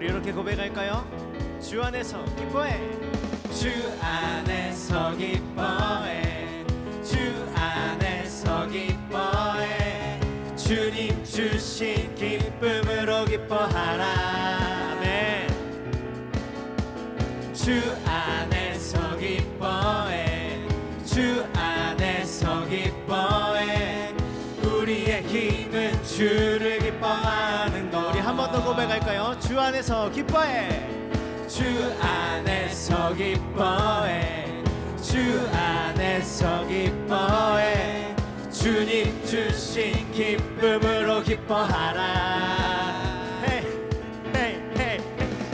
우리 이렇게 고백할까요? 주 안에서 기뻐해. 주 안에서 기뻐해. 주 안에서 기뻐해. 주님 주신 기쁨으로 기뻐하라. 아멘. 주 안에서 기뻐해. 주 안에서 기뻐해. 우리의 힘은 주를 기뻐하는 더 고백할까요? 주 안에서 기뻐해. 주 안에서 기뻐해. 주 안에서 기뻐해. 주님 주신 기쁨으로 기뻐하라. 헤이 헤이 헤이.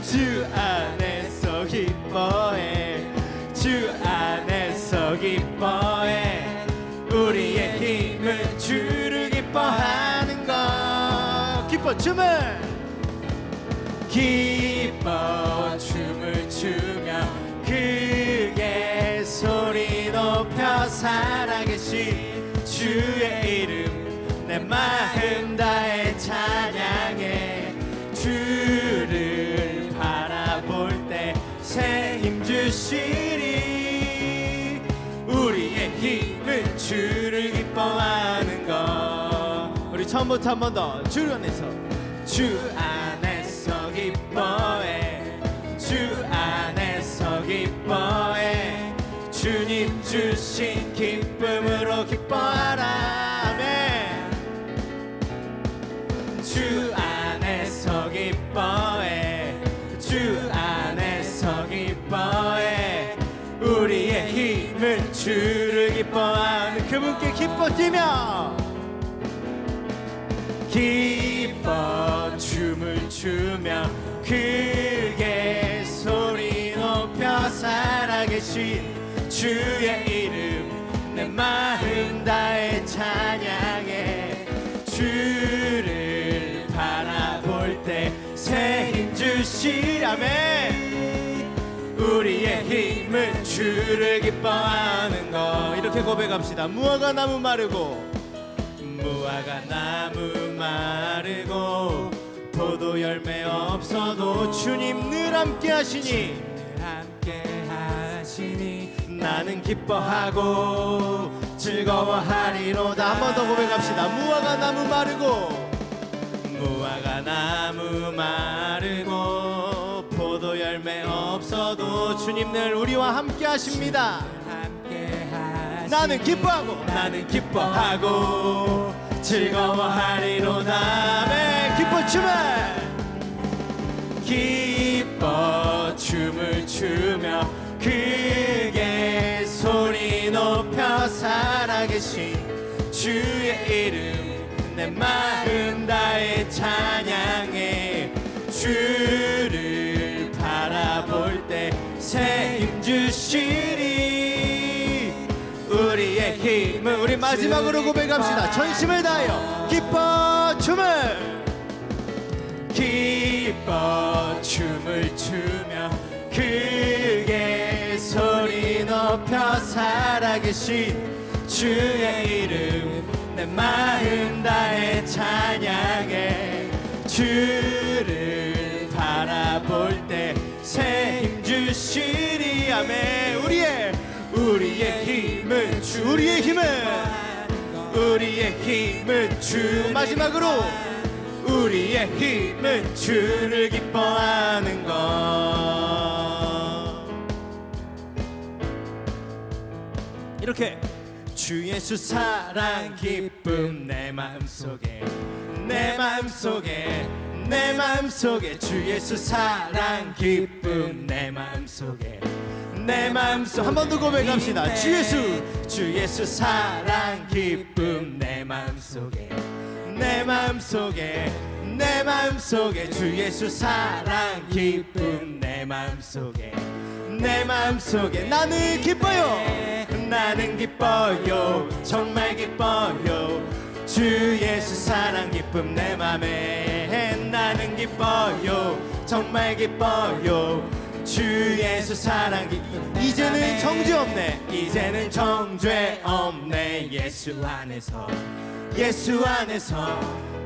주 안에서 기뻐해. 주 안에서 기뻐해. 우리의 힘은 주를 기뻐하는 것. 기뻐 춤을 춤을 추며 크게 소리 높여 살아계신 주의 이름 내 마음 다해 찬양해. 주를 바라볼 때 새 힘 주시리. 우리의 힘은 주를 기뻐하는 것. 우리 처음부터 한 번 더주 안에서 주 안에서 기뻐해. 주 안에서 기뻐해. 주님 주신 기쁨으로 기뻐하라. 주 안에서 기뻐해. 주 안에서 기뻐해. 우리의 힘은 주를 기뻐하는 그분께 기뻐 뛰며 기뻐 추며 크게 소리 높여 살아계신 주의 이름 내 마음 다해 찬양해. 주를 바라볼 때 새 힘 주시라면 우리의 힘은 주를 기뻐하는 것 이렇게 고백합시다. 무화과 나무 마르고 무화과 나무 마르고 포도 열매 없어도 주님 늘 함께 하시니. 함께 하시니. 나는 기뻐하고 즐거워하리로다. 한 번 더 고백합시다. 무화과 나무 마르고. 무화과 나무 마르고 포도 열매 없어도 주님 늘 우리와 함께 하십니다. 나는 기뻐하고. 나는 기뻐하고 즐거워하리로다. 매 기뻐 춤을. 기뻐 춤을 추며 크게 소리 높여 살아계신 주의 이름 내 마음 다해 찬양해 주를 바라볼 때새 힘 주시리. 우리의 힘을 우리 마지막으로 고백합시다. 전심을 다하여 기뻐 춤을 춤을 추며 크게 소리 높여 살아계신 주의 이름 내 마음 다해 찬양해. 주를 바라볼 때 새 힘 주시리. 아멘. 우리의 우리의 힘은 주 우리의 힘은 우리의 힘은 주 마지막으로 우리의 힘은 주를 기뻐하는 것. 이렇게 주 예수 사랑 기쁨 내 마음속에 내 마음속에 내 마음속에 주 예수 사랑 기쁨 내 마음속에 내 마음속 한 번 더 고백합시다. 주 예수 주 예수 사랑 기쁨 내 마음속에. 내 마음속에 내 마음속에 주 예수 사랑 기쁨. 내 마음속에 내 마음속에 나는 기뻐요. 나는 기뻐요. 정말 기뻐요. 주 예수 사랑 기쁨 내 맘에. 나는 기뻐요. 정말 기뻐요 주 예수 사랑 기쁨 이제는 정죄 없네. 이제는 정죄 없네. 예수 안에서 예수 안에서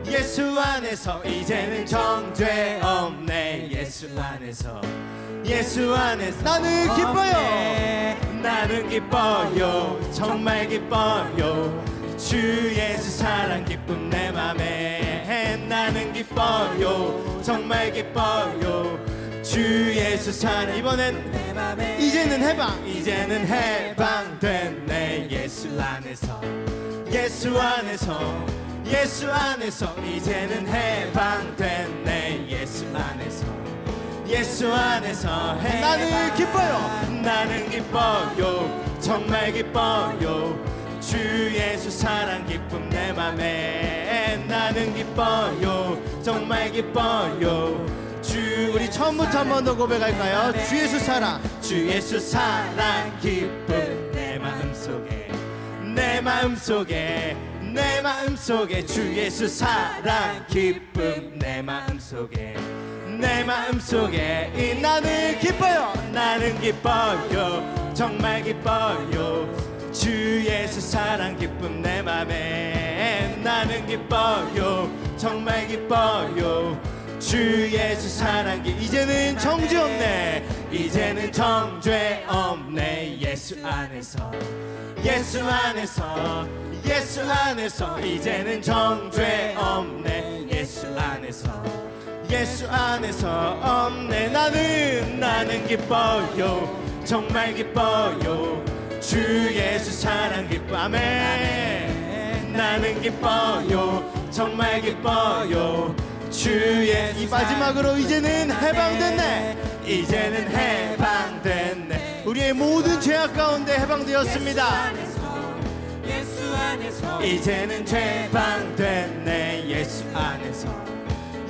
예수 안에서 이제는 정죄 없네. 예수 안에서 예수 안에서. 나는 기뻐요. 나는 기뻐요. 정말 기뻐요. 주 예수 사랑 기쁨 내 맘에 나는 기뻐요. 정말 기뻐요 주 예수 사랑 이번엔 이제는 해방. 이제는 해방됐네 예수 안에서. 예수 안에서. 예수 안에서. 이제는 해방됐네 예수 안에서. 예수 안에서 해 나는 기뻐요. 나는 기뻐요. 정말 기뻐요. 주 예수 사랑 기쁨 내 맘에. 나는 기뻐요. 정말 기뻐요. 주 우리 처음부터 한 번 더 고백할까요? 주 예수 사랑. 주 예수 사랑 기쁨. 내 마음속에. 내 마음속에. 내 마음속에. 주 예수 사랑 기쁨. 내 마음속에. 내 마음속에. 이 나는 기뻐요. 나는 기뻐요. 정말 기뻐요. 주 예수 사랑 기쁨 내 맘에. 나는 기뻐요. 정말 기뻐요 주 예수 사랑 기 이제는 정죄 없네. 이제는 정죄 없네. 예수 안에서 예수 안에서 예수 안에서 이제는 정죄 없네. 예수 안에서 예수 안에서 없네. 나는 나는 기뻐요. 정말 기뻐요. 주 예수 사랑 기뻐 아멘 나는 기뻐요. 정말 기뻐요 주 예수 이 마지막으로 이제는 해방됐네. 이제는 해방됐네. 우리의 모든 죄악 가운데 해방되었습니다. 이제는 해방됐네. 예수 안에서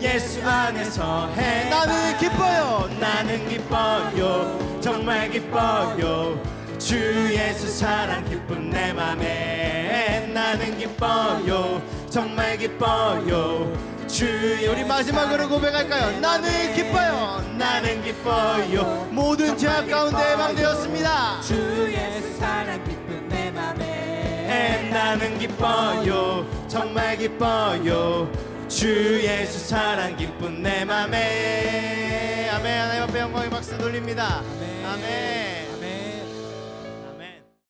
예수 안에서 해. 나는 기뻐요. 나는 기뻐요. 정말 기뻐요. 주 예수 사랑 기쁨 내 맘에 나는 기뻐요. 정말 기뻐요 주 우리 마지막으로 고백할까요? 나는 기뻐요. 나는 기뻐요. 모든 죄악 가운데 해방되었습니다. 주 예수 사랑 기쁨 내 맘에. 에, 나는 기뻐요. 정말 기뻐요. 주 예수 사랑 기쁜 내 맘에. 아멘. 하나님 앞에 영광의 박수 돌립니다. 아멘